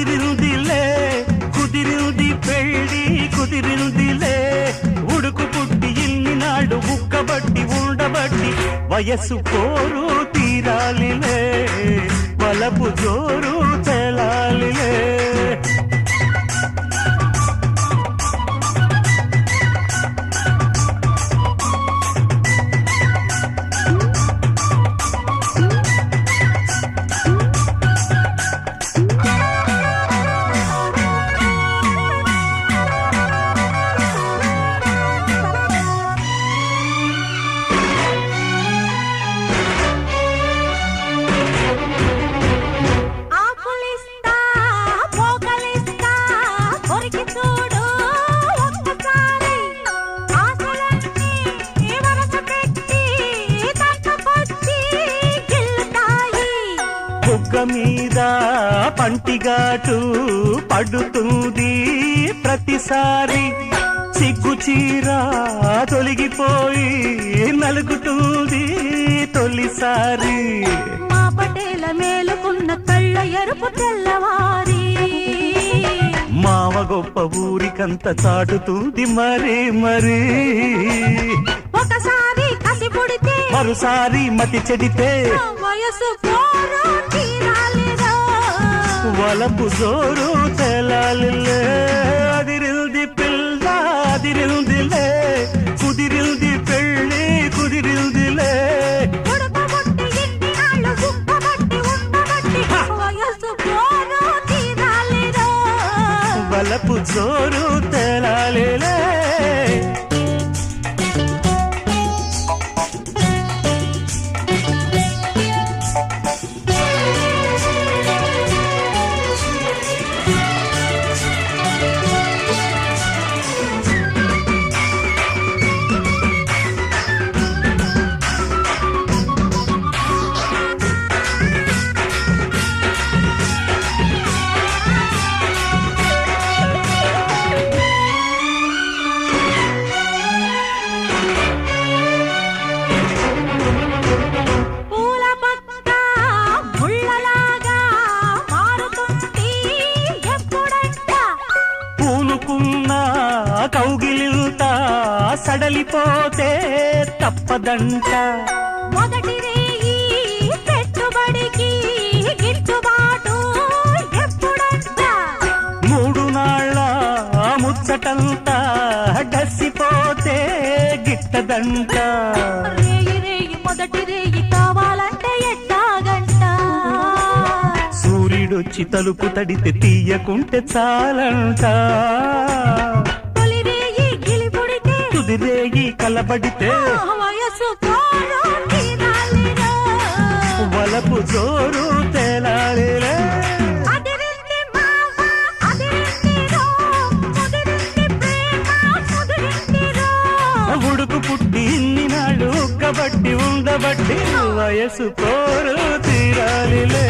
ಕುದಿರಿನುದಿಲೆ ಕುದಿರಿನುದಿ ಬೆಳ್ಳಿ ಕುದಿರಿನುದಿಲೆ ಉಡುಕು ಪುಟ್ಟಿ ಇಲ್ಲಿ ನಾಡು ಉಕ್ಕಬಟ್ಟಿ ಉಂಡಬಟ್ಟಿ ವಯಸ್ಸು ಕೋರು ತೀರಾಲಿಲೆ ಬಲಪು ಜೋರು బుగ్గ మీద పంటిగాటు పడుతుంది ప్రతిసారి. సిగ్గు చీర తొలగిపోయి నలుగుతుంది తొలిసారి. మా పటేల మేలుకున్న కళ్ళ ఎరుపు తెల్లవారి. మావ గొప్ప ఊరికంత చాటుతుంది మరి మరి. ఒకసారి కసి పుడితే మరోసారి మతి చెడితే వయసు వలపు జోరు తెలాలిలే అదిరిల్ది పిల్ల అదిరిల్దిలే. కుదిరిల్ది పెళ్ళి కుదిరిల్దిలే. వలపు జోరు తెలాలిలే. సడలిపోతే తప్పదంట. మొదటి పెట్టుబడికి గిట్టుబాటు ఎప్పుడంట? మూడు నాళ్ళ ముచ్చటంతా డసిపోతే గిట్టదంట. రేయి రేయి మొదటి రేయి కావాలంటే ఎట్టాగంట? సూర్యుడొచ్చి తలుపు తడితే తీయకుంటే చాలంట. తుదిరేగి కలబడితే వలపు జోరు రో. ఉడుకు పుట్టి ఇన్ని ఉక్కబట్టి ఉండబట్టి వయసు కోరు తీరాలిలే.